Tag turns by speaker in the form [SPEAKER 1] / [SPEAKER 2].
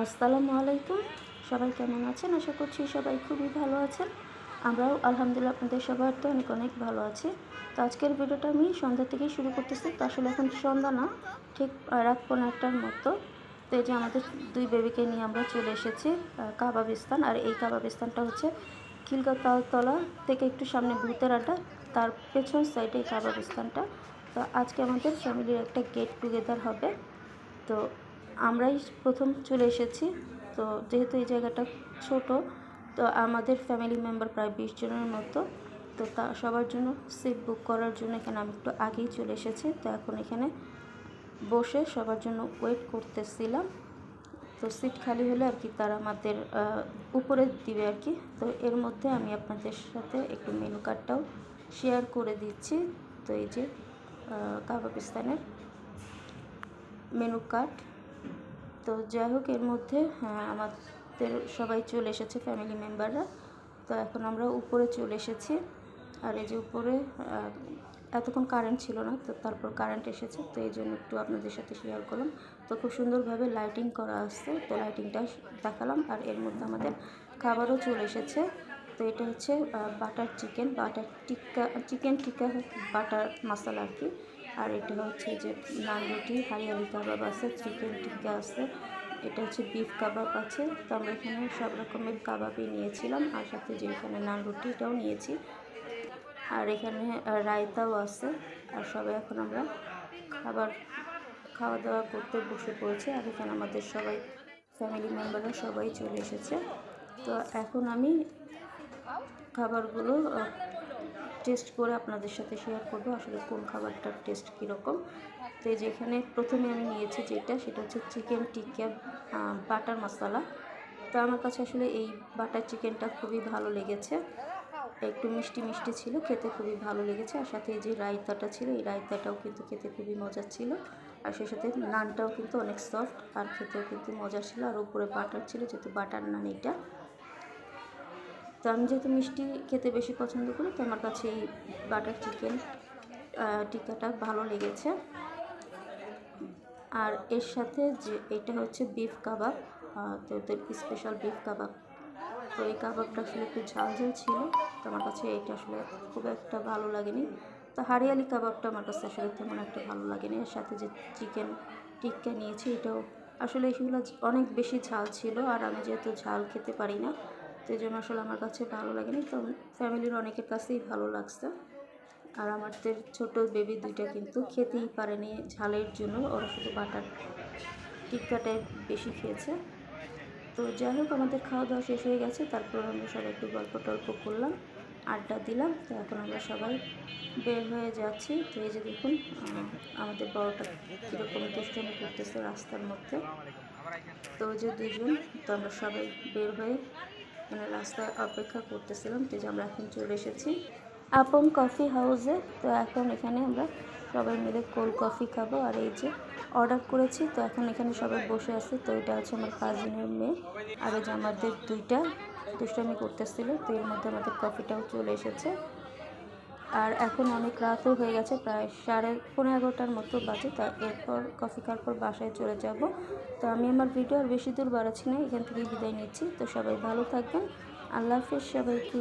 [SPEAKER 1] আসসালামু আলাইকুম। সবাই কেমন আছেন? আশা করছি সবাই খুবই ভালো আছেন। আমরাও আলহামদুলিল্লাহ আপনাদের সবার তো অনেক অনেক ভালো আছি। তো আজকের ভিডিওটা আমি সন্ধ্যা থেকেই শুরু করতেছি। তো আসলে এখন সন্ধ্যা না ঠিক রাত পনেরো একটার মতো। তো এই যে আমাদের দুই বেবিকে নিয়ে আমরা চলে এসেছি আহ, কাবাবিস্তান আর এই কাবাবিস্তানটা হচ্ছে খিলগাঁওতলা থেকে একটু সামনে ভূতের আড্ডা তার পেছন সাইডে এই কাবাবিস্তানটা তো আজকে আমাদের ফ্যামিলির একটা গেট টুগেদার হবে। তো আমরাই প্রথম চলে এসেছি। তো যেহেতু এই জায়গাটা ছোট, তো আমাদের ফ্যামিলি মেম্বার প্রায় বিশ জনের মতো। তো তা সবার জন্য সিট বুক করার জন্য এখানে আমি একটু আগেই চলে এসেছি। তো এখন এখানে বসে সবার জন্য ওয়েট করতেছিলাম। তো সিট খালি হলে আর কি তারা আমাদের উপরে দিবে আর কি। তো এর মধ্যে আমি আপনাদের সাথে একটু মেনু কার্ডটাও শেয়ার করে দিচ্ছি। তো এই যে কাবাকিস্তানের মেনু কার্ড তো যাই হোক এর মধ্যে আহ, আমাদের সবাই চলে এসেছে ফ্যামিলি মেম্বাররা তো এখন আমরা উপরে চলে এসেছি। আর এই যে উপরে এতক্ষণ কারেন্ট ছিল না তো তারপর কারেন্ট এসেছে তো এই জন্য একটু আপনাদের সাথে শেয়ার করলাম। তো খুব সুন্দরভাবে লাইটিং করা আসছে তো লাইটিংটা দেখালাম। আর এর মধ্যে আমাদের খাবারও চলে এসেছে। তো এটা হচ্ছে butter chicken butter tikka chicken tikka butter masala আর কি। আর এটা হচ্ছে যে নান রুটি, হারিয়ালি কাবাব আছে, চিকেন টিক্কা আছে, এটা হচ্ছে বিফ কাবাব আছে। তো আমরা এখানে সব রকমের কাবাবই নিয়েছিলাম, আর সাথে যে এখানে নান রুটিটাও নিয়েছি। আর এখানে রায়তাও আছে, আর সবাই এখন আমরা খাবার খাওয়া দাওয়া করতে বসে পড়েছি, আর এখানে আমাদের সবাই ফ্যামিলি মেম্বাররা সবাই চলে এসেছে। তো এখন আমি খাবারগুলো টেস্ট করে আপনাদের সাথে শেয়ার করব। আসলে কোন খাবারটার টেস্ট কীরকম? তো এই যে প্রথমে আমি নিয়েছি যেটা, সেটা হচ্ছে চিকেন টিক্কা বাটার মশলা তো আমার কাছে আসলে এই বাটার চিকেনটা খুবই ভালো লেগেছে। একটু মিষ্টি মিষ্টি ছিল, খেতে খুবই ভালো লেগেছে। আর সাথে যে রায়তাটা ছিল, এই রায়তাটাও কিন্তু খেতে খুবই মজার ছিল। আর সেই সাথে নানটাও কিন্তু অনেক সফট আর খেতেও কিন্তু মজার ছিল। আর উপরে বাটার ছিল, যেহেতু বাটার নান এটা তো আমি যেহেতু মিষ্টি খেতে বেশি পছন্দ করি, তো আমার কাছে এই বাটার চিকেন টিক্কাটা ভালো লেগেছে। আর এর সাথে যে এটা হচ্ছে বিফ কাবাব তো ওদের স্পেশাল বিফ কাবাব। তো এই কাবাবটা আসলে একটু ঝাল ঝাল ছিল, তো আমার কাছে এটা আসলে খুব একটা ভালো লাগেনি। তো হারিয়ালি কাবাবটা আমার কাছে আসলে তেমন একটা ভালো লাগেনি। এর সাথে যে চিকেন টিক্কা নিয়েছি, এটাও আসলে এগুলো অনেক বেশি ঝাল ছিল, আর আমি যেহেতু ঝাল খেতে পারি না তো এই জন্য আসলে আমার কাছে ভালো লাগেনি। তো ফ্যামিলির অনেকের কাছেই ভালো লাগছে। আর আমাদের ছোট বেবি দুইটা কিন্তু খেতেই পারেনি ঝালের জন্য। ওরা শুধু বাটার টিক্কাটাই বেশি খেয়েছে। তো যাই হোক, আমাদের খাওয়া দাওয়া শেষ হয়ে গেছে। তারপর আমরা সবাই একটু গল্প টল্প করলাম, আড্ডা দিলাম। তো এখন আমরা সবাই বের হয়ে যাচ্ছি। তো এই যে দেখুন আমাদের বড়টা কীরকম দুষ্টমি করতেছে রাস্তার মধ্যে। তো যে দুজন, তো আমরা সবাই বের হয়ে মানে রাস্তায় অপেক্ষা করতেছিলাম তো যে আমরা এখন চলে এসেছি। আপন কফি হাউসে তো এখন এখানে আমরা সবাই মিলে কোল্ড কফি খাব। আর এই যে অর্ডার করেছি, তো এখন এখানে সবাই বসে আছে। তো এটা হচ্ছে আমার কাজিনের মেয়ে। আর এই যে আমাদের দুইটা দুষ্টামি করতেছিল, তো এর মধ্যে আমাদের কফিটাও চলে এসেছে। আর এখন অনেক রাতও হয়ে গেছে, প্রায় সাড়ে পনেরো এগারোটার মতো বাজে, তা এরপর কফি খাওয়ার পর বাসায় চলে যাব। তো আমি আমার ভিডিও আর বেশি দূর বাড়াচ্ছি না, এখান থেকে বিদায় নিচ্ছি। তো সবাই ভালো থাকবেন, আল্লাহ হাফিজ সবাইকে।